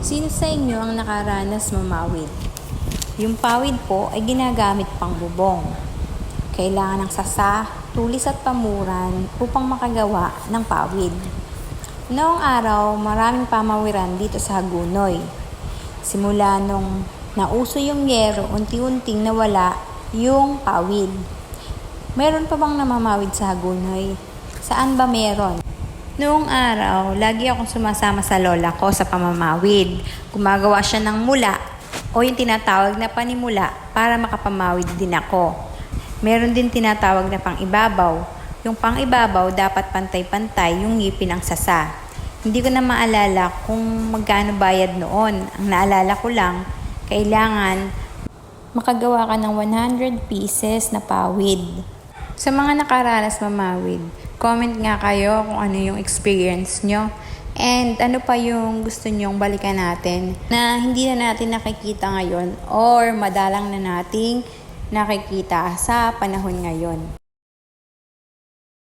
Sino sa inyo ang nakaranas mamawid? Yung pawid po ay ginagamit pang bubong. Kailangan ng sasa, tulis at pamuran upang makagawa ng pawid. Noong araw, maraming pamawiran dito sa Hagunoy. Simula nung nauso yung yero, unti-unting nawala yung pawid. Meron pa bang namamawid sa Hagunoy? Saan ba meron? Noong araw, lagi akong sumasama sa lola ko sa pamamawid. Gumagawa siya ng mula o yung tinatawag na panimula para makapamawid din ako. Meron din tinatawag na pang-ibabaw. Yung pang-ibabaw dapat pantay-pantay yung ngipin ng sasa. Hindi ko na maalala kung magkano bayad noon. Ang naalala ko lang, kailangan makagawa ka ng 100 pieces na pawid. Sa mga nakaranas mamawid, comment nga kayo kung ano yung experience nyo. And ano pa yung gusto nyong balikan natin na hindi na natin nakikita ngayon or madalang na nating nakikita sa panahon ngayon.